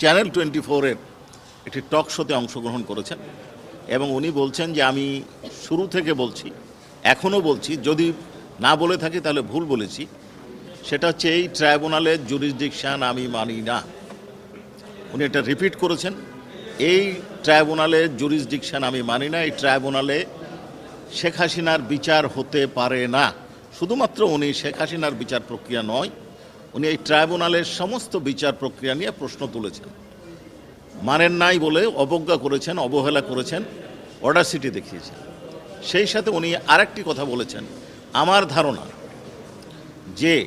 Channel twenty ফোরের একটি টক শোতে অংশগ্রহণ করেছেন এবং উনি বলছেন যে আমি শুরু থেকে বলছি, এখনও বলছি, যদি না বলে থাকি তাহলে ভুল বলেছি। সেটা হচ্ছে এই ট্রাইব্যুনালের জুরিসডিকশান আমি মানি না। উনি এটা রিপিট করেছেন, এই ট্রাইব্যুনালের জুরিসডিকশান আমি মানি না, এই ট্রাইব্যুনালে শেখ হাসিনার বিচার হতে পারে না। শুধুমাত্র উনি শেখ হাসিনার বিচার প্রক্রিয়া নয় উনি এই ট্রাইব্যুনালের সমস্ত বিচার প্রক্রিয়া নিয়ে প্রশ্ন তুলেছেন। মানেন নাই বলে অবজ্ঞা করেছেন অবহেলা করেছেন অর্ডার দেখিয়েছেন। সেই সাথে উনি আরেকটি কথা বলেছেন আমার ধারণা যে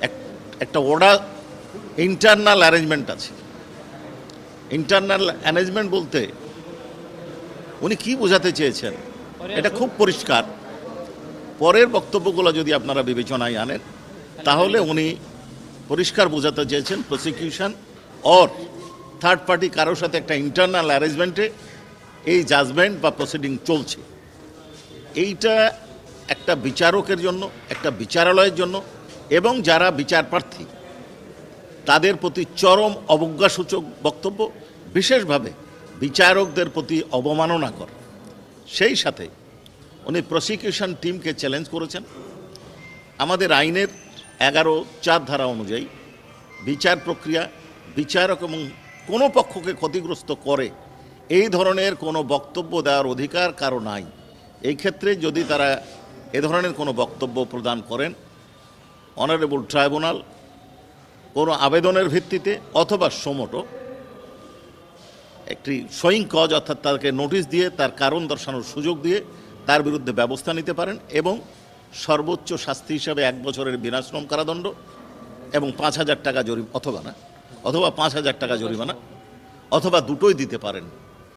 এক- একটা অর্ডার ইন্টারনাল অ্যারেঞ্জমেন্ট আছে। ইন্টারনাল অ্যারেঞ্জমেন্ট বলতে উনি কি বোঝাতে চেয়েছেন? এটা খুব পরিষ্কার। পরের বক্তব্যগুলো যদি আপনারা বিবেচনায় আনেন তাহলে উনি পরিষ্কার বোঝাতে চেয়েছেন প্রসিকিউশন অর থার্ড পার্টি কারোর সাথে একটা ইন্টারনাল অ্যারেঞ্জমেন্টে এই জাজমেন্ট বা প্রসিডিং চলছে। এইটা একটা বিচারকের জন্য একটা বিচারালয়ের জন্য এবং যারা বিচার প্রার্থী তাদের প্রতি চরম অবজ্ঞাসূচক বক্তব্য বিশেষভাবে বিচারকদের প্রতি অবমাননা করে সেই সাথে উনি প্রসিকিউশন টিমকে চ্যালেঞ্জ করেছেন। আমাদের আইনের এগারো চার ধারা অনুযায়ী বিচার প্রক্রিয়া, বিচারক এবং কোনো পক্ষকে ক্ষতিগ্রস্ত করে, এই ধরনের কোনো বক্তব্য দেওয়ার অধিকার কারও নাই। এই ক্ষেত্রে যদি তারা এ ধরনের কোনো বক্তব্য প্রদান করেন, অনারেবল ট্রাইব্যুনাল কোনো আবেদনের ভিত্তিতে অথবা সমটো, একটি সইং কজ অর্থাৎ তাকে নোটিশ দিয়ে, তার কারণ দর্শানোর সুযোগ দিয়ে তার বিরুদ্ধে ব্যবস্থা নিতে পারেন এবং সর্বোচ্চ শাস্তি হিসাবে এক বছরের বিনাশ্রম কারাদণ্ড এবং পাঁচ হাজার টাকা জরিম অথবা না, অথবা পাঁচ হাজার টাকা জরিমানা, অথবা দুটোই দিতে পারেন